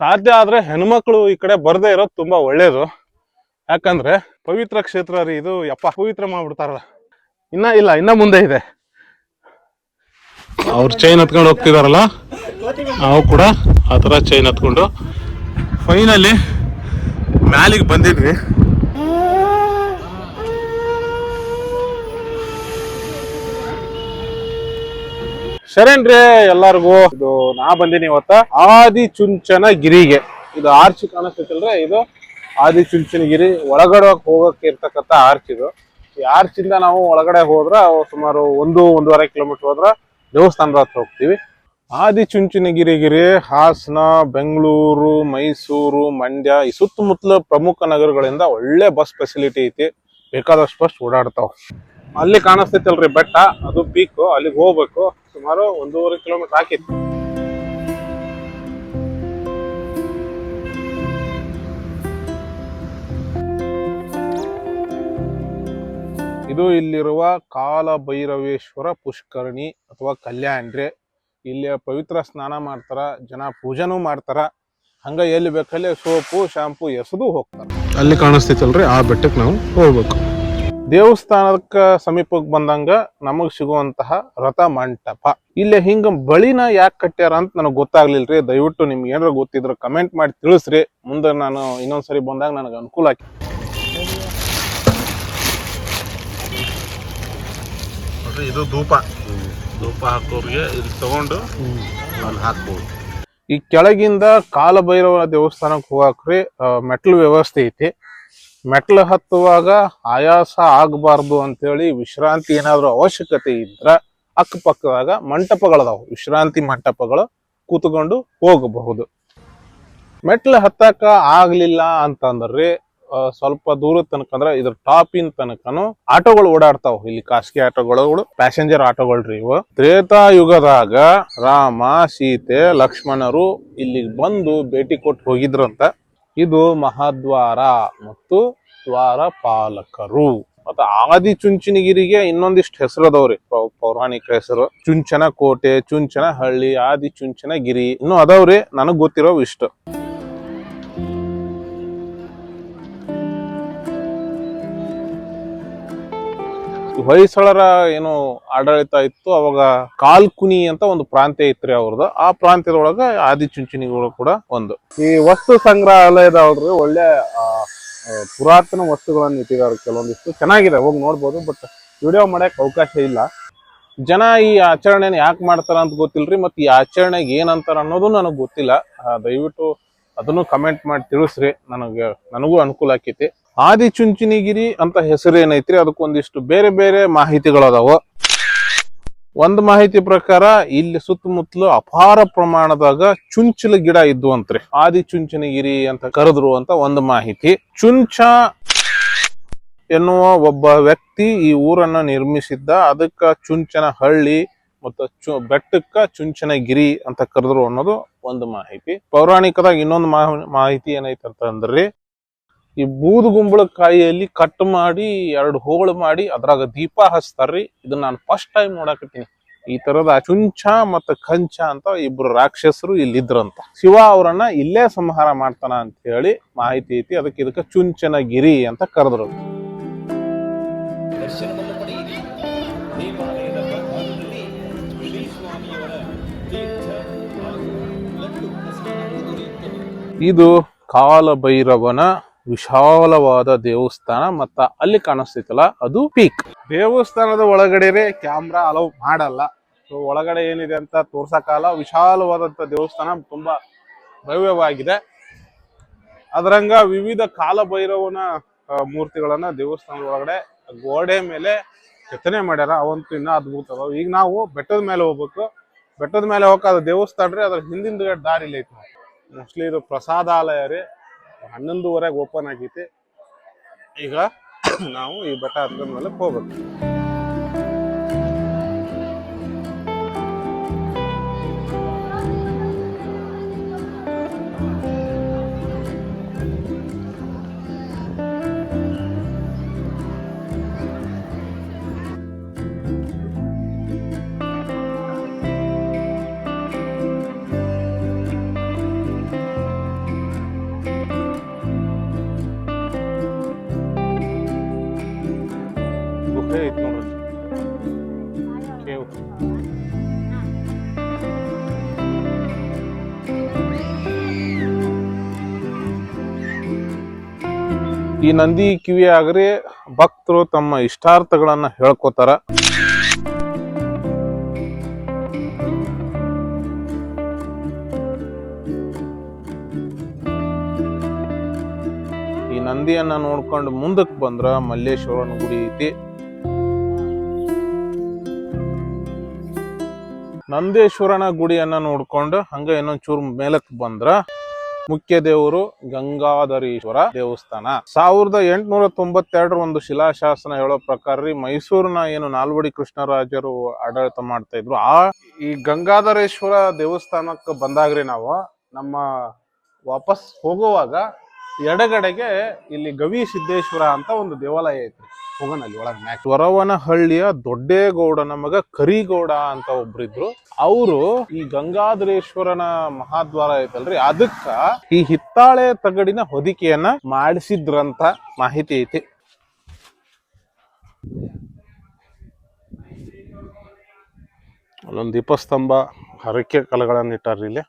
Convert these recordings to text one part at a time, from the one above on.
ಸಾಧ್ಯ ಆದ್ರೆ ಹೆಣ್ಮಕ್ಳು ಈ ಕಡೆ ಬರ್ದೇ ಇರೋದು ತುಂಬಾ ಒಳ್ಳೇದು. ಯಾಕಂದ್ರೆ ಪವಿತ್ರ ಕ್ಷೇತ್ರ ರೀ ಇದು. ಯಪ್ಪ, ಪವಿತ್ರ ಮಾಡ್ಬಿಡ್ತಾರಲ್ಲ. ಇನ್ನ ಇಲ್ಲ, ಇನ್ನ ಮುಂದೆ ಇದೆ. ಅವ್ರು ಚೈನ್ ಹತ್ಕೊಂಡು ಹೋಗ್ತಿದಾರಲ್ಲ, ನಾವು ಕೂಡ ಆ ಥರ ಚೈನ್ ಹತ್ಕೊಂಡು ಫೈನಲಿ ಮ್ಯಾಲಿಗೆ ಬಂದಿದ್ವಿ. ಶರೇನ್ರಿ ಎಲ್ಲಾರ್ಗು. ಇದು ನಾ ಬಂದೀನಿ ಇವತ್ತ ಆದಿ ಚುಂಚನ ಗಿರಿಗೆ ಇದು ಆರ್ಚ್ ಕಾಣಿಸ್ತೈತಲ್ರಿ ಇದು? ಆದಿ ಚುಂಚನ ಗಿರಿ ಒಳಗಡೆ ಹೋಗಕ್ಕೆ ಇರ್ತಕ್ಕಂತ ಆರ್ಚ್ ಇದು. ಈ ಆರ್ಚ್ ಇಂದ ನಾವು ಒಳಗಡೆ ಹೋದ್ರ ಸುಮಾರು ಒಂದು, ಒಂದೂವರೆ ಕಿಲೋಮೀಟರ್ ಹೋದ್ರ ದೇವಸ್ಥಾನದ ಹತ್ರ ಹೋಗ್ತೀವಿ. ಆದಿ ಚುಂಚನಗಿರಿಗಿರಿ ಹಾಸನ, ಬೆಂಗಳೂರು, ಮೈಸೂರು, ಮಂಡ್ಯ, ಈ ಸುತ್ತಮುತ್ತಲ ಪ್ರಮುಖ ನಗರಗಳಿಂದ ಒಳ್ಳೆ ಬಸ್ ಫೆಸಿಲಿಟಿ ಐತಿ. ಬೇಕಾದಷ್ಟು ಬಸ್ ಓಡಾಡ್ತಾವ. ಅಲ್ಲಿ ಕಾಣಿಸ್ತೈತಲ್ರಿ ಬೆಟ್ಟ, ಅದು ಪೀಕು ಅಲ್ಲಿಗೆ ಹೋಗ್ಬೇಕು. ಸುಮಾರು ಒಂದೂವರೆ ಕಿಲೋಮೀಟರ್ ಹಾಕಿತ್ತು ಇದು ಇಲ್ಲಿರುವ ಕಾಲಭೈರವೇಶ್ವರ ಪುಷ್ಕರಣಿ ಅಥವಾ ಕಲ್ಯಾಣ್ರಿ. ಇಲ್ಲಿ ಪವಿತ್ರ ಸ್ನಾನ ಮಾಡ್ತಾರ, ಜನ ಪೂಜೆನೂ ಮಾಡ್ತಾರ. ಹಂಗ ಎಲ್ಲಿ ಬೇಕಲ್ಲಿ ಸೋಪು, ಶಾಂಪು ಎಸದು ಹೋಗ್ತಾರ. ಅಲ್ಲಿ ಕಾಣಿಸ್ತೈತಲ್ರಿ ಆ ಬೆಟ್ಟಕ್ಕೆ ನಾವು ಹೋಗ್ಬೇಕು. ದೇವಸ್ಥಾನಕ್ಕ ಸಮೀಪಕ್ಕೆ ಬಂದಂಗ ನಮಗ್ ಸಿಗುವಂತಹ ರಥ ಮಂಟಪ. ಇಲ್ಲಿ ಹಿಂಗ ಬಳಿನ ಯಾಕೆ ಕಟ್ಟ್ಯಾರ ಅಂತ ನನಗೆ ಗೊತ್ತಾಗ್ಲಿಲ್ರಿ. ದಯವಿಟ್ಟು ನಿಮ್ಗೆ ಏನಾರ ಗೊತ್ತಿದ್ರೆ ಕಮೆಂಟ್ ಮಾಡಿ ತಿಳಿಸ್ರಿ. ಮುಂದೆ ನಾನು ಇನ್ನೊಂದ್ಸರಿ ಬಂದಾಗ ನನಗೆ ಅನುಕೂಲ ಆಕಿ ನೋಡ್ರಿ ಇದು ಧೂಪ. ಧೂಪ ಹಾಕೋರಿಗೆ ಇದು ತಗೊಂಡು ಹಾಕ್ಬೋದು. ಈ ಕೆಳಗಿಂದ ಕಾಲಭೈರವ ದೇವಸ್ಥಾನಕ್ಕೆ ಹೋಗಾಕ್ರಿ ಮೆಟ್ಲು ವ್ಯವಸ್ಥೆ ಐತಿ. ಮೆಟ್ಲು ಹತ್ತುವಾಗ ಆಯಾಸ ಆಗಬಾರ್ದು ಅಂತೇಳಿ ವಿಶ್ರಾಂತಿ ಏನಾದರೂ ಅವಶ್ಯಕತೆ ಇದ್ರೆ ಅಕ್ಕಪಕ್ಕದಾಗ ಮಂಟಪಗಳದಾವು. ವಿಶ್ರಾಂತಿ ಮಂಟಪಗಳು ಕೂತ್ಕೊಂಡು ಹೋಗಬಹುದು. ಮೆಟ್ಲು ಹತ್ತಾಕ ಆಗ್ಲಿಲ್ಲ ಅಂತಂದ್ರೆ ಸ್ವಲ್ಪ ದೂರ ತನಕ ಅಂದ್ರೆ ಇದ್ರ ಟಾಪಿನ ತನಕನು ಆಟೋಗಳು ಓಡಾಡ್ತಾವ. ಇಲ್ಲಿ ಖಾಸಗಿ ಆಟೋಗಳು, ಪ್ಯಾಸೆಂಜರ್ ಆಟೋಗಳ್ರಿ ಇವು. ತ್ರೇತಾಯುಗದಾಗ ರಾಮ, ಸೀತೆ, ಲಕ್ಷ್ಮಣರು ಇಲ್ಲಿಗೆ ಬಂದು ಭೇಟಿ ಕೊಟ್ಟು ಹೋಗಿದ್ರಂತ ಇದು ಮಹಾದ್ವಾರ ಮತ್ತು ದ್ವಾರಪಾಲಕರು. ಮತ್ತೆ ಆದಿ ಚುಂಚನಗಿರಿಗೆ ಇನ್ನೊಂದಿಷ್ಟು ಹೆಸರು ಪೌ- ಪೌರಾಣಿಕ ಹೆಸರು ಚುಂಚನ ಕೋಟೆ ಚುಂಚನ ಹಳ್ಳಿ ಆದಿ ಚುಂಚನ ಗಿರಿ ಇನ್ನು ಅದಾವ್ರಿ. ನನಗ್ ಗೊತ್ತಿರೋ ಇಷ್ಟು. ಹೊಯ್ಸಳರ ಏನು ಆಡಳಿತ ಇತ್ತು ಅವಾಗ ಕಾಲ್ಕುನಿ ಅಂತ ಒಂದು ಪ್ರಾಂತ್ಯ ಇತ್ರಿ ಅವ್ರದ್ದು ಆ ಪ್ರಾಂತ್ಯದೊಳಗ ಆದಿಚುಂಚನಿಗಳು ಕೂಡ ಒಂದು. ಈ ವಸ್ತು ಸಂಗ್ರಹಾಲಯದವ್ರಿ ಒಳ್ಳೆ ಪುರಾತನ ವಸ್ತುಗಳನ್ನ ಇಟ್ಟಿದ್ದಾರೆ ಕೆಲವೊಂದಿಷ್ಟು. ಚೆನ್ನಾಗಿದೆ ಹೋಗಿ ನೋಡ್ಬೋದು ಬಟ್ ವಿಡಿಯೋ ಮಾಡಕ್ ಅವಕಾಶ ಇಲ್ಲ. ಜನ ಈ ಆಚರಣೆನ ಯಾಕೆ ಮಾಡ್ತಾರ ಅಂತ ಗೊತ್ತಿಲ್ರಿ ಮತ್ತೆ ಈ ಆಚರಣೆಗೆ ಏನಂತಾರ ಅನ್ನೋದು ನನಗೆ ಗೊತ್ತಿಲ್ಲ. ದಯವಿಟ್ಟು ಅದನ್ನು ಕಮೆಂಟ್ ಮಾಡಿ ತಿಳಿಸ್ರಿ. ನನಗೆ ನನಗೂ ಅನುಕೂಲ ಆಕೈತಿ. ಆದಿ ಚುಂಚನಗಿರಿ ಅಂತ ಹೆಸರು ಏನೈತ್ರಿ ಅದಕ್ಕೊಂದಿಷ್ಟು ಬೇರೆ ಬೇರೆ ಮಾಹಿತಿಗಳದಾವ. ಒಂದ್ ಮಾಹಿತಿ ಪ್ರಕಾರ ಇಲ್ಲಿ ಸುತ್ತಮುತ್ತಲು ಅಪಾರ ಪ್ರಮಾಣದಾಗ ಚುಂಚಲ ಗಿಡ ಇದ್ವು ಅಂತ್ರಿ. ಆದಿ ಚುಂಚನಗಿರಿ ಅಂತ ಕರೆದ್ರು ಅಂತ ಒಂದು ಮಾಹಿತಿ. ಚುಂಚ ಎನ್ನುವ ಒಬ್ಬ ವ್ಯಕ್ತಿ ಈ ಊರನ್ನ ನಿರ್ಮಿಸಿದ್ದ. ಅದಕ್ಕ ಚುಂಚನ ಹಳ್ಳಿ ಮತ್ತು ಚು ಬೆಟ್ಟಕ್ಕ ಚುಂಚನಗಿರಿ ಅಂತ ಕರೆದ್ರು ಅನ್ನೋದು ಒಂದು ಮಾಹಿತಿ. ಪೌರಾಣಿಕದಾಗ ಇನ್ನೊಂದು ಮಾಹಿತಿ ಏನೈತೆ ಅಂತಂದ್ರಿ ಈ ಬೂದು ಗುಂಬಳಕಾಯಿಯಲ್ಲಿ ಕಟ್ ಮಾಡಿ ಎರಡು ಹೋಳು ಮಾಡಿ ಅದ್ರಾಗ ದೀಪ ಹಚ್ತಾರ್ರಿ. ಇದನ್ನ ನಾನು ಫಸ್ಟ್ ಟೈಮ್ ನೋಡಕತ್ತೀನಿ. ಈ ತರದ ಚುಂಚ ಮತ್ತ ಕಂಚ ಅಂತ ಇಬ್ರು ರಾಕ್ಷಸರು ಇಲ್ಲಿದ್ರಂತ. ಶಿವ ಅವರನ್ನ ಇಲ್ಲೇ ಸಂಹಾರ ಮಾಡ್ತಾನ ಅಂತ ಹೇಳಿ ಮಾಹಿತಿ ಐತಿ. ಅದಕ್ಕೆ ಇದಕ್ಕೆ ಚುಂಚನ ಗಿರಿ ಅಂತ ಕರೆದ್ರು. ಇದು ಕಾಲಭೈರವನ ವಿಶಾಲವಾದ ದೇವಸ್ಥಾನ ಮತ್ತ ಅಲ್ಲಿ ಕಾಣಿಸ್ತೈತಲ್ಲ ಅದು ಪೀಕ್. ದೇವಸ್ಥಾನದ ಒಳಗಡೆ ಕ್ಯಾಮ್ರಾ ಅಲೌ ಮಾಡಲ್ಲ. ಸೊ ಒಳಗಡೆ ಏನಿದೆ ಅಂತ ತೋರ್ಸಕ್ಕಾಗಲ್ಲ. ವಿಶಾಲವಾದಂತ ದೇವಸ್ಥಾನ ತುಂಬಾ ಭವ್ಯವಾಗಿದೆ. ಅದರಂಗ ವಿವಿಧ ಕಾಲಭೈರವನ ಭೈರವನ ಮೂರ್ತಿಗಳನ್ನ ದೇವಸ್ಥಾನದ ಒಳಗಡೆ ಗೋಡೆ ಮೇಲೆ ಕೆತ್ತನೆ ಮಾಡ್ಯಾರ. ಅವಂತೂ ಇನ್ನ ಅದ್ಭುತ ಅದಾವ ಈಗ ನಾವು ಬೆಟ್ಟದ ಮೇಲೆ ಹೋಗ್ಬೇಕು. ಬೆಟ್ಟದ ಮೇಲೆ ಹೋಗಕ್ಕೆ ಅದು ದೇವಸ್ಥಾನ ರೀ, ಅದ್ರ ಹಿಂದಿನ ದಾರಿ ಇಲ್ಲಿ ಐತಿ. ಮೋಸ್ಟ್ಲಿ ಇದು ಪ್ರಸಾದಾಲಯ ರೀ. ಹನ್ನೊಂದುವರೆಗೆ ಓಪನ್ ಆಗೈತಿ. ಈಗ ನಾವು ಈ ಬೆಟ್ಟ ಹತ್ತಿರ ಮೇಲೆ ಹೋಗ್ಬೇಕು. ಈ ನಂದಿ ಕಿವಿ ಆಗ್ರಿ ಭಕ್ತರು ತಮ್ಮ ಇಷ್ಟಾರ್ಥಗಳನ್ನ ಹೇಳ್ಕೋತಾರ. ಈ ನಂದಿಯನ್ನ ನೋಡ್ಕೊಂಡು ಮುಂದಕ್ಕೆ ಬಂದ್ರ ಮಲ್ಲೇಶ್ವರನ ಗುಡಿ ಐತಿ. ನಂದೇಶ್ವರನ ಗುಡಿಯನ್ನ ನೋಡ್ಕೊಂಡು ಹಂಗ ಇನ್ನೊಂದ್ ಚೂರು ಮೇಲಕ್ ಬಂದ್ರ ಮುಖ್ಯ ದೇವರು ಗಂಗಾಧರೀಶ್ವರ ದೇವಸ್ಥಾನ. ಸಾವಿರದ ಎಂಟುನೂರ ತೊಂಬತ್ತೆರಡರ ಒಂದು ಶಿಲಾಶಾಸನ ಹೇಳೋ ಪ್ರಕಾರ ರೀ, ಮೈಸೂರಿನ ಏನು ನಾಲ್ವಡಿ ಕೃಷ್ಣರಾಜರು ಆಡಳಿತ ಮಾಡ್ತಾ ಇದ್ರು. ಆ ಈ ಗಂಗಾಧರೇಶ್ವರ ದೇವಸ್ಥಾನಕ್ಕೆ ಬಂದಾಗ್ರಿ ನಾವು, ನಮ್ಮ ವಾಪಸ್ ಹೋಗುವಾಗ ಎಡಗಡೆಗೆ ಇಲ್ಲಿ ಗವಿ ಸಿದ್ದೇಶ್ವರ ಅಂತ ಒಂದು ದೇವಾಲಯ ಐತಿ ಹೋಗೋಣ ಅಲ್ಲಿ ಒಳಗೆ ಮ್ಯಾಕ್ ವರವನಹಳ್ಳಿಯ ದೊಡ್ಡೇಗೌಡನ ಮಗ ಕರಿಗೌಡ ಅಂತ ಒಬ್ರಿದ್ರು. ಅವರು ಈ ಗಂಗಾಧರೇಶ್ವರನ ಮಹಾದ್ವಾರ ಐತಲ್ರಿ. ಅದಕ್ಕ ಈ ಹಿತ್ತಾಳೆ ತಗಡಿನ ಹೊದಿಕೆಯನ್ನ ಮಾಡಿಸಿದ್ರಂತ ಮಾಹಿತಿ ಐತಿ. ಅಲ್ಲೊಂದು ದೀಪಸ್ತಂಭ, ಹರಕೆ ಕಲೆಗಳನ್ನು ಇಟ್ಟಾರ್ರಿ ಇಲ್ಲಿ.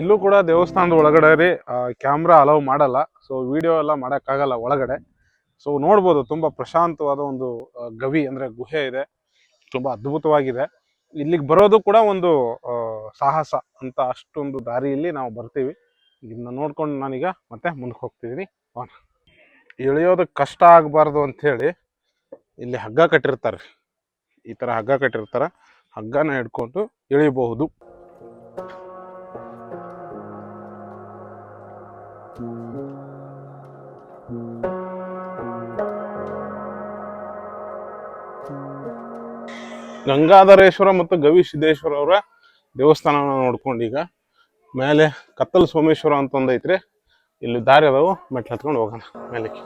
ಇಲ್ಲೂ ಕೂಡ ದೇವಸ್ಥಾನದ ಒಳಗಡೆ ರೀ ಕ್ಯಾಮ್ರಾ ಅಲೌ ಮಾಡಲ್ಲ. ಸೊ ವಿಡಿಯೋ ಎಲ್ಲ ಮಾಡೋಕ್ಕಾಗಲ್ಲ ಒಳಗಡೆ. ಸೊ ನೋಡ್ಬೋದು, ತುಂಬ ಪ್ರಶಾಂತವಾದ ಒಂದು ಗವಿ ಅಂದರೆ ಗುಹೆ ಇದೆ. ತುಂಬ ಅದ್ಭುತವಾಗಿದೆ. ಇಲ್ಲಿಗೆ ಬರೋದು ಕೂಡ ಒಂದು ಸಾಹಸ ಅಂತ ಅಷ್ಟೊಂದು ದಾರಿಯಲ್ಲಿ ನಾವು ಬರ್ತೀವಿ. ಇದನ್ನ ನೋಡ್ಕೊಂಡು ನಾನೀಗ ಮತ್ತೆ ಮುಂದಕ್ಕೆ ಹೋಗ್ತಿದ್ದೀನಿ ಇಳಿಯೋದಕ್ಕೆ ಕಷ್ಟ ಆಗಬಾರ್ದು ಅಂಥೇಳಿ ಇಲ್ಲಿ ಹಗ್ಗ ಕಟ್ಟಿರ್ತಾರೆ. ಈ ಥರ ಹಗ್ಗ ಕಟ್ಟಿರ್ತಾರೆ. ಹಗ್ಗನ ಹಿಡ್ಕೊಂಡು ಇಳಿಬಹುದು. ಗಂಗಾಧರೇಶ್ವರ ಮತ್ತು ಗವಿ ಸಿದ್ದೇಶ್ವರ ಅವರ ದೇವಸ್ಥಾನನ ನೋಡ್ಕೊಂಡು ಈಗ ಮೇಲೆ ಕತ್ತಲ್ ಸೋಮೇಶ್ವರ ಅಂತ ಒಂದೈತ್ರಿ. ಇಲ್ಲಿ ದಾರಿ ಅದಾವು. ಮೆಟ್ಲು ಹತ್ಕೊಂಡು ಹೋಗೋಣ. ಮೇಲಕ್ಕೆ.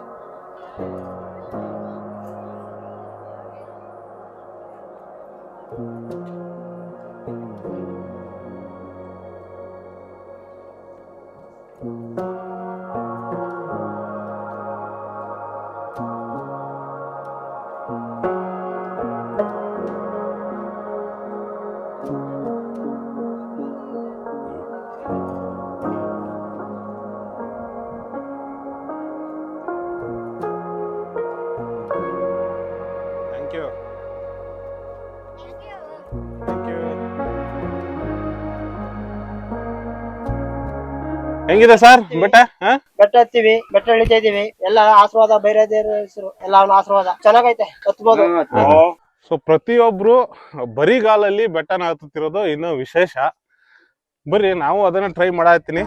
ಹೆಂಗಿದೆ ಸರ್? ಬೆಟ್ಟ? ಹಾ? ಬೆಟ್ಟ ಹತ್ತೀವಿ ಬೆಟ್ಟ ಇಳಿತಾ ಇದೀವಿ ಎಲ್ಲ ಆಶೀರ್ವಾದ ಬೇರೆ ದೇವ್ರ ಹೆಸರು ಎಲ್ಲ ಅವನ ಆಶೀರ್ವಾದ. ಚೆನ್ನಾಗೈತೆ ಹತ್ಬೋದು. ಸೊ ಪ್ರತಿಯೊಬ್ರು ಬರಿಗಾಲಲ್ಲಿ ಬೆಟ್ಟನ ಹತ್ತುತ್ತಿರೋದು ಇನ್ನೂ ವಿಶೇಷ. ಬರ್ರಿ ನಾವು ಅದನ್ನ ಟ್ರೈ ಮಾಡತ್ತೀನಿ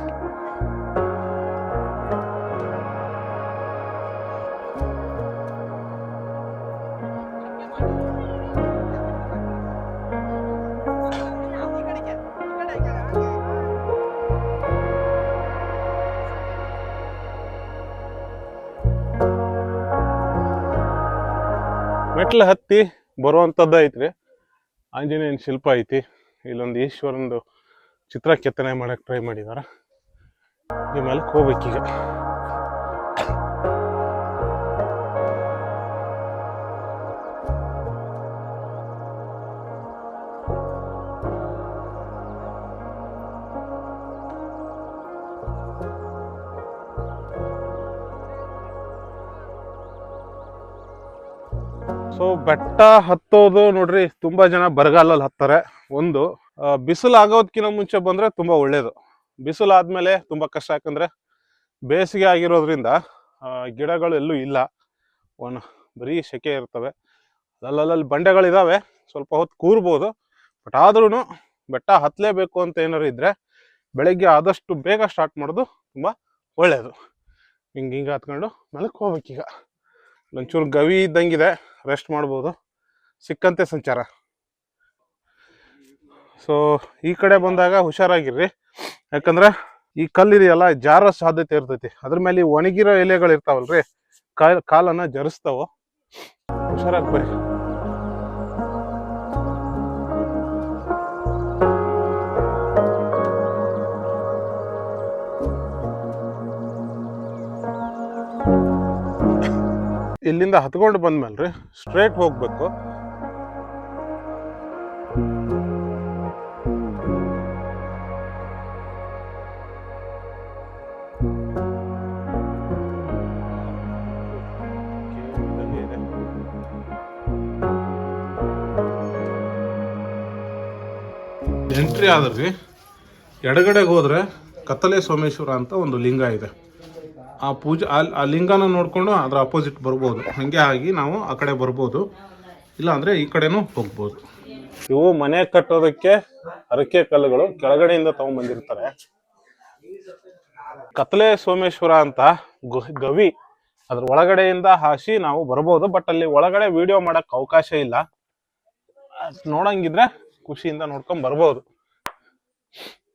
ಮೆಟ್ಲು ಹತ್ತಿ ಬರುವಂಥದ್ದು ಐತ್ರಿ. ಆಂಜನೇಯನ ಶಿಲ್ಪ ಐತಿ. ಇಲ್ಲೊಂದು ಈಶ್ವರಂದು ಚಿತ್ರ ಕೆತ್ತನೆ ಮಾಡಕ್ ಟ್ರೈ ಮಾಡಿದಾರ. ಈ ಮೇಲೆ ಹೋಗ್ಬೇಕೀಗ. ಸೊ ಬೆಟ್ಟ ಹತ್ತೋದು ನೋಡ್ರಿ, ತುಂಬಾ ಜನ ಬರಗಾಲಲ್ಲಿ ಹತ್ತಾರೆ. ಒಂದು ಬಿಸಿಲು ಆಗೋದ್ಕಿಂತ ಮುಂಚೆ ಬಂದ್ರೆ ತುಂಬಾ ಒಳ್ಳೇದು. ಬಿಸಿಲು ಆದ್ಮೇಲೆ ತುಂಬಾ ಕಷ್ಟ, ಯಾಕಂದ್ರೆ ಬೇಸಿಗೆ ಆಗಿರೋದ್ರಿಂದ ಗಿಡಗಳು ಎಲ್ಲೂ ಇಲ್ಲ. ಒಣ, ಬರೀ ಸೆಕೆ ಇರ್ತವೆ. ಅಲ್ಲಲ್ಲಲ್ಲಿ ಬಂಡೆಗಳಿದಾವೆ. ಸ್ವಲ್ಪ ಹೊತ್ತು ಕೂರ್ಬೋದು. ಬಟ್ ಆದ್ರೂ ಬೆಟ್ಟ ಹತ್ತಲೇಬೇಕು ಅಂತ ಏನಾರು ಇದ್ರೆ, ಬೆಳಗ್ಗೆ ಆದಷ್ಟು ಬೇಗ ಸ್ಟಾರ್ಟ್ ಮಾಡೋದು ತುಂಬಾ ಒಳ್ಳೆಯದು ಹಿಂಗೆ ಹಿಂಗೆ ಹತ್ಕೊಂಡು ಮೇಲಕ್ಕೆ ಹೋಗ್ಬೇಕೀಗ ಒಂಚೂರು ಗವಿ ಇದ್ದಂಗಿದೆ ರೆಸ್ಟ್ ಮಾಡ್ಬೋದು. ಸಿಕ್ಕಂತೆ ಸಂಚಾರ. ಸೊ ಈ ಕಡೆ ಬಂದಾಗ ಹುಷಾರಾಗಿರ್ರಿ. ಯಾಕಂದ್ರೆ ಈ ಕಲ್ಲಿದೆಯಲ್ಲ ಜಾರೋ ಸಾಧ್ಯತೆ ಇರ್ತೈತಿ. ಅದ್ರ ಮೇಲೆ ಒಣಗಿರೋ ಎಲೆಗಳು ಇರ್ತಾವಲ್ರಿ ಕಾಲ್, ಕಾಲನ್ನ ಜರಿಸ್ತಾವ. ಹುಷಾರಾಗಿ ಬರ್ರಿ. ಇಲ್ಲಿಂದ ಹತ್ಕೊಂಡು ಬಂದ್ಮೇಲ್ರಿ ಸ್ಟ್ರೇಟ್ ಹೋಗ್ಬೇಕು. ಎಂಟ್ರಿ ಆದ್ರಿ. ಎಡಗಡೆಗೆ ಹೋದ್ರೆ ಕತ್ತಲೆ ಸೋಮೇಶ್ವರ ಅಂತ ಒಂದು ಲಿಂಗ ಇದೆ. ಆ ಪೂಜೆ ಆ- ಆ ಲಿಂಗನ ನೋಡ್ಕೊಂಡು ಅದ್ರ ಅಪೋಸಿಟ್ ಬರ್ಬೋದು. ಹಂಗೆ ಆಗಿ ನಾವು ಆ ಕಡೆ ಬರ್ಬೋದು. ಇಲ್ಲ ಅಂದ್ರೆ ಈ ಕಡೆನೂ ಹೋಗ್ಬೋದು. ಇವು ಮನೆ ಕಟ್ಟೋದಕ್ಕೆ ಅರಕೆ ಕಲ್ಲುಗಳು ಕೆಳಗಡೆಯಿಂದ ತಗೊಂಡ್ಬಂದಿರ್ತಾರೆ ಕತ್ಲೆ ಸೋಮೇಶ್ವರ ಅಂತ ಗವಿ ಅದ್ರ ಒಳಗಡೆಯಿಂದ ಹಾಸಿ ನಾವು ಬರ್ಬೋದು ಬಟ್ ಅಲ್ಲಿ ಒಳಗಡೆ ವಿಡಿಯೋ ಮಾಡಕ್ ಅವಕಾಶ ಇಲ್ಲ. ನೋಡಂಗಿದ್ರೆ ಖುಷಿಯಿಂದ ನೋಡ್ಕೊಂಡ್ ಬರ್ಬೋದು.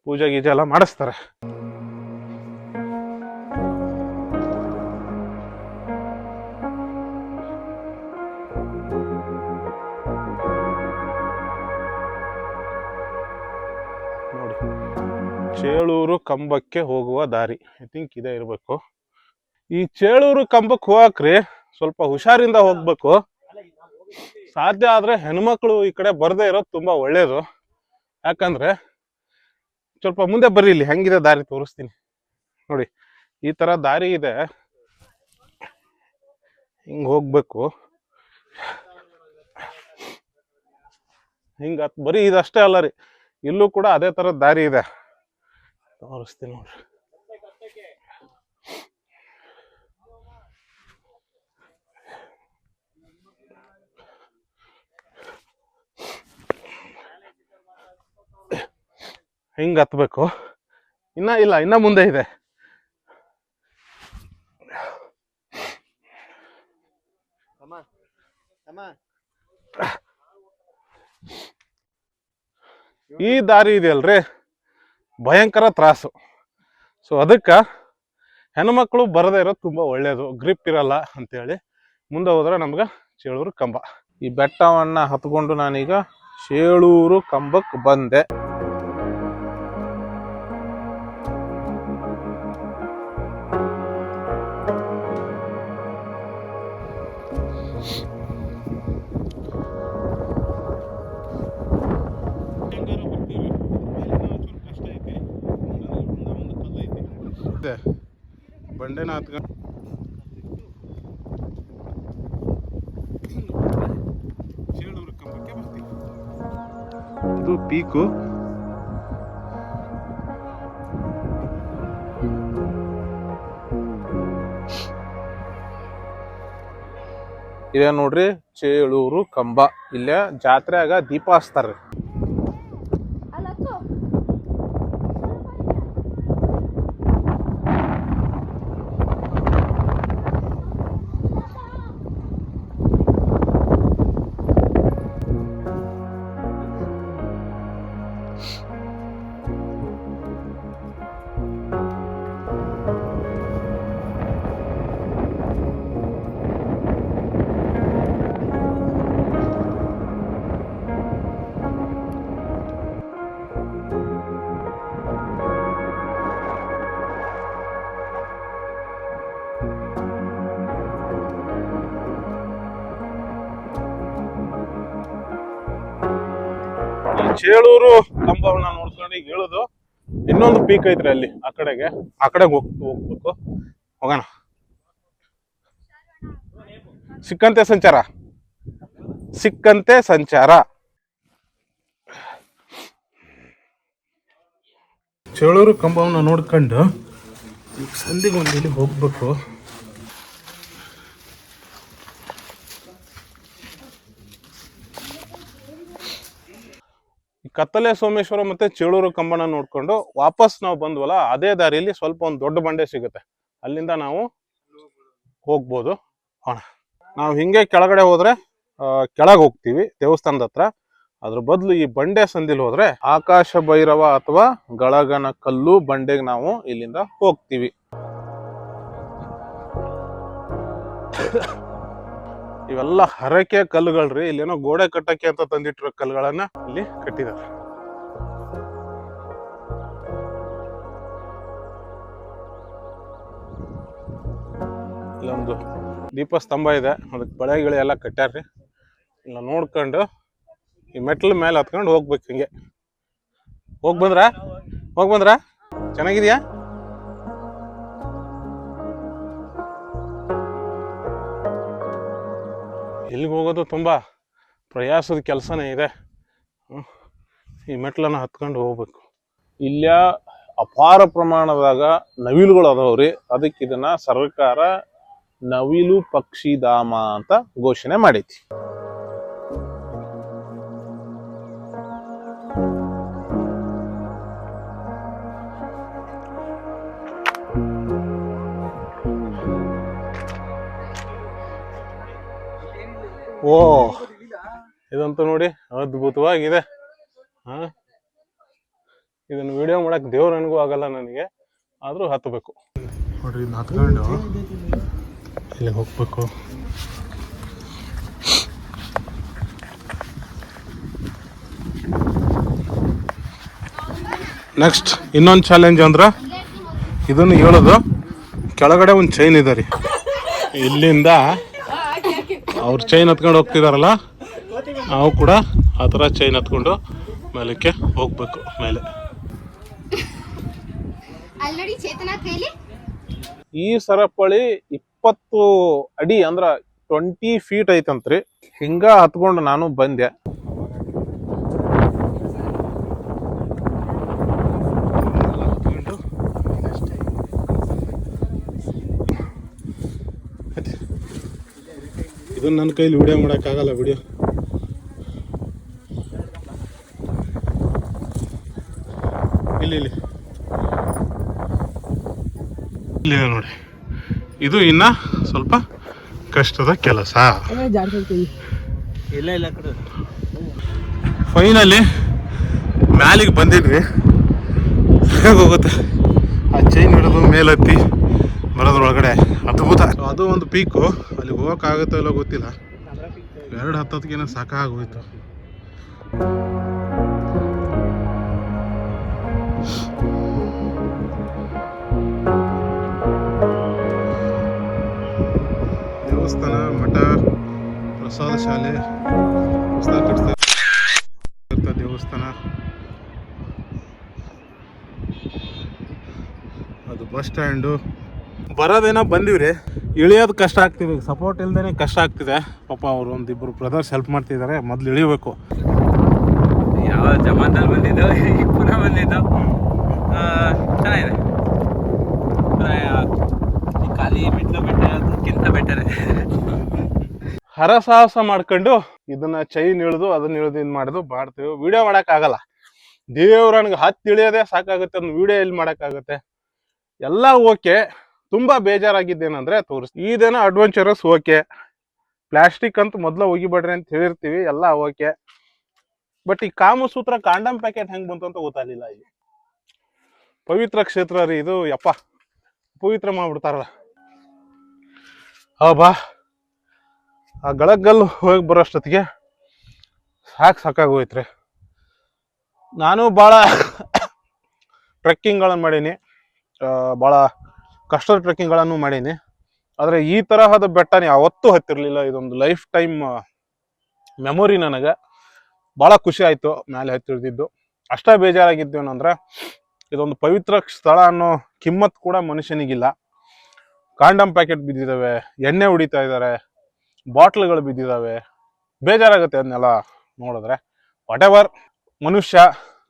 ಪೂಜೆ ಗೀಜೆ ಎಲ್ಲ ಮಾಡಿಸ್ತಾರೆ. ಚೇಳೂರು ಕಂಬಕ್ಕೆ ಹೋಗುವ ದಾರಿ. ಐ ಥಿಂಕ್ ಇದೇ, ಇರಬೇಕು. ಈ ಚೇಳೂರು ಕಂಬಕ್ಕೆ ಹೋಗಕ್ರಿ, ಸ್ವಲ್ಪ ಹುಷಾರಿಂದ ಹೋಗ್ಬೇಕು. ಸಾಧ್ಯ ಆದ್ರೆ ಹೆಣ್ಮಕ್ಳು ಈ ಕಡೆ ಬರ್ದೇ ಇರೋದು ತುಂಬಾ ಒಳ್ಳೆಯದು ಯಾಕಂದ್ರೆ, ಸ್ವಲ್ಪ ಮುಂದೆ ಬರ್ರಿ ಇಲ್ಲಿ, ಹೆಂಗಿದೆ ದಾರಿ ತೋರಿಸ್ತೀನಿ. ನೋಡಿ, ಈ ತರ ದಾರಿ ಇದೆ. ಹಿಂಗೆ ಹೋಗ್ಬೇಕು. ಹಿಂಗೆ ಬರೀ ಇದಷ್ಟೇ ಅಲ್ಲ ರೀ, ಇಲ್ಲೂ ಕೂಡ ಅದೇ ತರ ದಾರಿ ಇದೆ. ತೋರಿಸ್ತೀನಿ ನೋಡ್ರಿ ಹಿಂಗ್ ಹತ್ಬೇಕು? ಇನ್ನ ಇಲ್ಲ ಇನ್ನ ಮುಂದೆ ಇದೆ. ಈ ದಾರಿ ಇದೆಯಲ್ರಿ? ಭಯಂಕರ ತ್ರಾಸು. ಸೊ ಅದಕ್ಕೆ ಹೆಣ್ಮಕ್ಳು ಬರದೇ ಇರೋದು ತುಂಬ ಒಳ್ಳೆಯದು ಗ್ರಿಪ್ ಇರಲ್ಲ ಅಂತೇಳಿ ಮುಂದೆ ಹೋದ್ರೆ ನಮ್ಗೆ ಚೇಳೂರು ಕಂಬ. ಈ ಬೆಟ್ಟವನ್ನು ಹತ್ಕೊಂಡು ನಾನೀಗ ಚೇಳೂರು ಕಂಬಕ್ಕೆ ಬಂದೆ. ಇದು ಪೀಕು. ಇದೇ ನೋಡ್ರಿ ಚೇಳೂರು ಕಂಬ. ಇಲ್ಲೇ ಜಾತ್ರೆಯಾಗ ದೀಪ ಹಚ್ತಾರ್ರಿ. ಚೇಳೂರು ಕಂಬವನ್ನ ನೋಡ್ಕೊಂಡು ಈಗ ಹೇಳುದು, ಇನ್ನೊಂದು ಪೀಕ್ ಐತ್ರಿ ಅಲ್ಲಿ, ಆ ಕಡೆಗೆ. ಆ ಕಡೆಗೆ ಹೋಗ್ ಹೋಗ್ಬೇಕು. ಹೋಗೋಣ. ಸಿಕ್ಕಂತೆ ಸಂಚಾರ? ಸಿಕ್ಕಂತೆ ಸಂಚಾರ. ಚೇಳೂರು ಕಂಬವನ್ನ ನೋಡ್ಕೊಂಡು ಈಗ ಸಂಧಿಗೆ ಒಂದು ಇಲ್ಲಿ ಹೋಗ್ಬೇಕು ಈ ಕತ್ತಲೆ ಸೋಮೇಶ್ವರ ಮತ್ತೆ ಚೇಳೂರು ಕಂಬನ ನೋಡ್ಕೊಂಡು ವಾಪಸ್ ನಾವು ಬಂದ್ವಲ್ಲ, ಅದೇ ದಾರಿಯಲ್ಲಿ ಸ್ವಲ್ಪ ಒಂದು ದೊಡ್ಡ ಬಂಡೆ ಸಿಗುತ್ತೆ. ಅಲ್ಲಿಂದ ನಾವು ಹೋಗ್ಬೋದು. ಹೋಣ. ನಾವು ಹಿಂಗೆ ಕೆಳಗಡೆ ಹೋದ್ರೆ ಕೆಳಗೆ ಹೋಗ್ತೀವಿ ದೇವಸ್ಥಾನದ ಹತ್ರ. ಅದ್ರ ಬದಲು ಈ ಬಂಡೆ ಸಂದಿಲ್ ಹೋದ್ರೆ ಆಕಾಶ ಭೈರವ ಅಥವಾ ಗಳಗನ ಕಲ್ಲು ಬಂಡೆಗೆ ನಾವು ಇಲ್ಲಿಂದ ಹೋಗ್ತೀವಿ. ಇವೆಲ್ಲ ಹರಕೆ ಕಲ್ಲುಗಳ್ರಿ. ಇಲ್ಲೇನೋ ಗೋಡೆ ಕಟ್ಟಕ್ಕೆ ಅಂತ ತಂದಿಟ್ಟಿರೋ ಕಲ್ಲುಗಳನ್ನ ಇಲ್ಲಿ ಕಟ್ಟಿದ್ದಾರೆ. ಇಲ್ಲೊಂದು ದೀಪ ಸ್ತಂಭ ಇದೆ. ಅದಕ್ಕೆ ಬಳೆ ಗಿಳೆ ಎಲ್ಲ ಕಟ್ಟ್ಯಾರ್ರಿ. ಇಲ್ಲ ನೋಡ್ಕೊಂಡು ಈ ಮೆಟ್ಲ ಮೇಲೆ ಹತ್ಕೊಂಡು ಹೋಗ್ಬೇಕು ಹಿಂಗೆ. ಹೋಗ್ಬಂದ್ರ ಬಂದ್ರ? ಹೋಗಿ ಚೆನ್ನಾಗಿದ್ಯಾ? ಇಲ್ಲಿಗೆ ಹೋಗೋದು ತುಂಬ ಪ್ರಯಾಸದ ಕೆಲಸನೇ ಇದೆ. ಈ ಮೆಟ್ಲನ್ನ ಹತ್ಕೊಂಡು ಹೋಗ್ಬೇಕು. ಇಲ್ಲ ಅಪಾರ ಪ್ರಮಾಣದಾಗ ನವಿಲುಗಳು ಅದಾವ್ರಿ ಅದಕ್ಕೆ ಇದನ್ನ ಸರ್ಕಾರ ನವಿಲು ಪಕ್ಷಿಧಾಮ ಅಂತ ಘೋಷಣೆ ಮಾಡೈತಿ ಓ, ಇದಂತೂ ನೋಡಿ ಅದ್ಭುತವಾಗಿದೆ. ಹಾ? ಇದನ್ನು ವಿಡಿಯೋ ಮಾಡಕ್ ದೇವ್ರ ನನಗೂ ಆಗಲ್ಲ ನನಗೆ, ಆದ್ರೂ ಹತ್ತಬೇಕು ನೋಡ್ರಿ ಇದನ್ನ ಹತ್ಕೊಂಡು ಇಲ್ಲಿ ಹೋಗ್ಬೇಕು. ನೆಕ್ಸ್ಟ್ ಇನ್ನೊಂದು ಚಾಲೆಂಜ್ ಅಂದ್ರೆ ಇದನ್ನು ಹೇಳೋದು, ಕೆಳಗಡೆ ಒಂದು ಚೈನ್ ಇದೆ ರೀ. ಇಲ್ಲಿಂದ ಅವ್ರ ಚೈನ್ ಹತ್ಕೊಂಡು ಹೋಗ್ತಿದಾರಲ್ಲ ನಾವು ಕೂಡ ಆ ಥರ ಚೈನ್ ಹತ್ಕೊಂಡು ಮೇಲಕ್ಕೆ ಹೋಗ್ಬೇಕು ಮೇಲೆ. ಆಲ್ರೆಡಿ ಚೇತನ ಕೈಲಿ? ಈ ಸರಪಳಿ ಇಪ್ಪತ್ತು ಅಡಿ ಅಂದ್ರ ಟ್ವೆಂಟಿ ಫೀಟ್ ಐತಂತ್ರಿ. ಹಿಂಗ ಹತ್ಕೊಂಡು ನಾನು ಬಂದೆ. ಇದನ್ನ ನನ್ನ ಕೈಲಿ ವಿಡಿಯೋ ಮಾಡೋಕ್ಕಾಗಲ್ಲ ವಿಡಿಯೋ ಇಲ್ಲಿ ಇಲ್ಲಿ. ಇಲ್ಲಿ ನೋಡಿ. ಇದು ಇನ್ನ ಸ್ವಲ್ಪ ಕಷ್ಟದ ಕೆಲಸ. ಫೈನಲಿ ಮ್ಯಾಲಿಗೆ ಬಂದಿದ್ವಿ. ಹೋಗುತ್ತೆ? ಆ ಚೈನ್ ಹಿಡಿದು ಮೇಲತ್ತಿ ಬರೋದ್ರೊಳಗಡೆ ಅದ್ಭುತ. ಅದು ಒಂದು ಪೀಕು ಹೋಗೋಕ್ಕಾಗುತ್ತೋ ಇಲ್ಲೋ ಗೊತ್ತಿಲ್ಲ. ಎರಡು ಹತ್ತತ್ಗೇನೆ ಸಾಕಾಗೋಯ್ತು. ದೇವಸ್ಥಾನ, ಮಠ, ಪ್ರಸಾದ ಶಾಲೆ ದೇವಸ್ಥಾನ. ಅದು ಬಸ್ ಸ್ಟ್ಯಾಂಡು. ಬರೋದೇನೋ ಬಂದಿವ್ರಿ. ಇಳಿಯೋದು ಕಷ್ಟ ಆಗ್ತಿದೆ. ಸಪೋರ್ಟ್ ಇಲ್ಲದೇ ಕಷ್ಟ ಆಗ್ತಿದೆ. ಪಾಪ ಅವರು ಒಂದಿಬ್ಬರು ಬ್ರದರ್ಸ್ ಹೆಲ್ಪ್ ಮಾಡ್ತಿದ್ದಾರೆ. ಮೊದ್ಲು ಇಳಿಬೇಕು. ಯಾವ ಜಮಾದಲ್ಲಿ ಬಂದಿದ್ದು ಈಗ ಪುನಃ ಬಂದಿದ್ದು. ಚೆನ್ನಾಗಿದೆ. ಖಾಲಿ ಮೆಟ್ಲು ಬೆಟ್ಟಕ್ಕಿಂತ ಬೆಟರ್ ಹರಸಾಹಸ ಮಾಡ್ಕೊಂಡು ಇದನ್ನ ಚೈನ್ ಇಳಿದು ಅದನ್ನ ಇಳಿದು ಇದು ಮಾಡಿದು ಮಾಡ್ತೀವಿ. ವಿಡಿಯೋ ಮಾಡೋಕ್ಕಾಗಲ್ಲ. ಆಗಲ್ಲ ದೇವ್ರ ನನಗೆ ಹತ್ತು ಇಳಿಯೋದೇ ಸಾಕಾಗುತ್ತೆ. ಅದನ್ನ ವಿಡಿಯೋ ಎಲ್ಲಿ ಮಾಡೋಕ್ಕಾಗುತ್ತೆ? ಎಲ್ಲ ಓಕೆ ತುಂಬಾ ಬೇಜಾರಾಗಿದ್ದೇನಂದ್ರೆ ತೋರಿಸ್ ಇದೇನೋ ಅಡ್ವೆಂಚರಸ್ ಓಕೆ. ಪ್ಲಾಸ್ಟಿಕ್ ಅಂತ ಮೊದ್ಲ ಒಗಿಬೇಡ್ರಿ ಅಂತ ಹೇಳಿರ್ತೀವಿ, ಎಲ್ಲ ಓಕೆ. ಬಟ್ ಈ ಕಾಮಸೂತ್ರ ಕಾಂಡಮ್ ಪ್ಯಾಕೆಟ್ ಹೆಂಗ್ ಬಂತು ಅಂತ ಗೊತ್ತಾಗಲಿಲ್ಲ ಇಲ್ಲಿ. ಪವಿತ್ರ ಕ್ಷೇತ್ರ ರೀ ಇದು, ಯಪ್ಪ. ಪವಿತ್ರ ಮಾಡ್ಬಿಡ್ತಾರಲ್ಲ. ಬಾ. ಆ ಗಳಗಲ್ ಹೋಗಿ ಬರೋಷ್ಟೊತ್ತಿಗೆ ಸಾಕು ಸಾಕಾಗೋಯ್ತ್ರಿ. ನಾನು ಭಾಳ ಟ್ರೆಕ್ಕಿಂಗ್ಗಳನ್ನು ಮಾಡೀನಿ. ಭಾಳ ಕಷ್ಟದ ಟ್ರೆಕ್ಕಿಂಗ್ಗಳನ್ನು ಮಾಡೀನಿ. ಆದರೆ ಈ ತರಹದ ಬೆಟ್ಟನ ಯಾವತ್ತೂ ಹತ್ತಿರಲಿಲ್ಲ. ಇದೊಂದು ಲೈಫ್ ಟೈಮ್ ಮೆಮೊರಿ ನನಗೆ. ಭಾಳ ಖುಷಿ ಆಯಿತು ಮೇಲೆ ಹತ್ತಿರದಿದ್ದು. ಅಷ್ಟೇ ಬೇಜಾರಾಗಿದ್ದು ಏನಂದ್ರೆ, ಇದೊಂದು ಪವಿತ್ರ ಸ್ಥಳ ಅನ್ನೋ ಕಿಮ್ಮತ್ ಕೂಡ ಮನುಷ್ಯನಿಗಿಲ್ಲ. ಕಾಂಡಮ್ ಪ್ಯಾಕೆಟ್ ಬಿದ್ದಿದ್ದಾವೆ, ಎಣ್ಣೆ ಹೊಡಿತಾ ಇದ್ದಾರೆ, ಬಾಟ್ಲ್ಗಳು ಬಿದ್ದಿದ್ದಾವೆ. ಬೇಜಾರಾಗುತ್ತೆ ಅದನ್ನೆಲ್ಲ ನೋಡಿದ್ರೆ. ವಾಟ್ ಎವರ್ ಮನುಷ್ಯ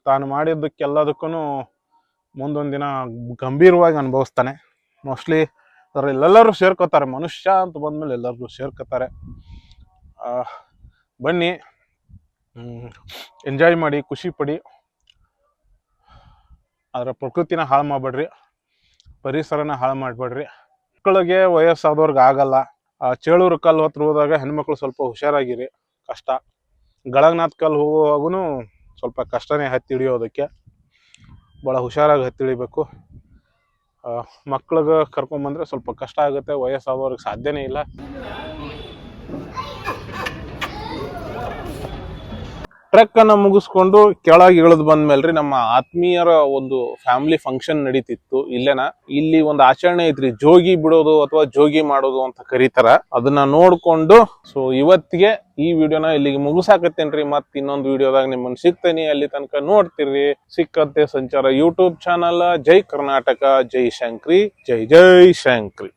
ತಾನು ಮಾಡಿದ್ದಕ್ಕೆಲ್ಲದಕ್ಕೂ ಮುಂದೊಂದು ದಿನ ಗಂಭೀರವಾಗಿ ಅನುಭವಿಸ್ತಾನೆ. ಮೋಸ್ಟ್ಲಿ ಅದರಲ್ಲಿ ಎಲ್ಲರೂ ಸೇರ್ಕೋತಾರೆ. ಮನುಷ್ಯ ಅಂತ ಬಂದಮೇಲೆ ಎಲ್ಲರಿಗೂ ಸೇರ್ಕೋತಾರೆ. ಬನ್ನಿ. ಎಂಜಾಯ್ ಮಾಡಿ, ಖುಷಿ ಪಡಿ. ಅದರ ಪ್ರಕೃತಿನ ಹಾಳು ಮಾಡಬೇಡ್ರಿ. ಪರಿಸರನ ಹಾಳು ಮಾಡಬೇಡ್ರಿ. ಮಕ್ಕಳಿಗೆ ವಯಸ್ಸಾದವ್ರಿಗೆ ಆಗಲ್ಲ. ಆ, ಚೇಳೂರು ಕಲ್ಲು ಹತ್ರ ಹೋದಾಗ ಹೆಣ್ಮಕ್ಳು ಸ್ವಲ್ಪ ಹುಷಾರಾಗಿರಿ. ಕಷ್ಟ. ಗಳಗ್ನಾಥ್ ಕಲ್ಲು ಹೋಗುವಾಗೂ ಸ್ವಲ್ಪ ಕಷ್ಟನೇ ಹತ್ತಿ ಹಿಡಿಯೋದಕ್ಕೆ. ಭಾಳ ಹುಷಾರಾಗಿ ಹತ್ತಿ ಇಳಿಬೇಕು ಮಕ್ಳಿಗೆ ಕರ್ಕೊಂಬಂದ್ರೆ ಸ್ವಲ್ಪ ಕಷ್ಟ ಆಗುತ್ತೆ ವಯಸ್ಸಾದವ್ರಿಗೆ ಸಾಧ್ಯನೇ ಇಲ್ಲ. ಟ್ರೆಕ್ ಅನ್ನ ಮುಗಿಸ್ಕೊಂಡು ಕೆಳಗೆ ಇಳಿದು ಬಂದ್ಮೇಲ್ರಿ ನಮ್ಮ ಆತ್ಮೀಯರ ಒಂದು ಫ್ಯಾಮಿಲಿ ಫಂಕ್ಷನ್ ನಡೀತಿತ್ತು ಇಲ್ಲೇನ? ಇಲ್ಲಿ ಒಂದು ಆಚರಣೆ ಐತ್ರಿ, ಜೋಗಿ ಬಿಡೋದು ಅಥವಾ ಜೋಗಿ ಮಾಡೋದು ಅಂತ ಕರೀತಾರ. ಅದನ್ನ ನೋಡ್ಕೊಂಡು ಸೊ ಇವತ್ತಿಗೆ ಈ ವಿಡಿಯೋನ ಇಲ್ಲಿಗೆ ಮುಗಿಸಾಕತ್ತೇನ್ರಿ. ಮತ್ ಇನ್ನೊಂದು ವಿಡಿಯೋದಾಗ ನಿಮ್ಮನ್ನ ಸಿಗ್ತೇನೆ ಅಲ್ಲಿ ತನಕ ನೋಡ್ತಿರ್ರಿ. ಸಿಕ್ಕಂತೆ ಸಂಚಾರ ಯೂಟ್ಯೂಬ್ ಚಾನಲ್ ಜೈ ಕರ್ನಾಟಕ, ಜೈ ಶಂಕ್ರಿ, ಜೈ ಜೈ ಶಂಕ್ರಿ.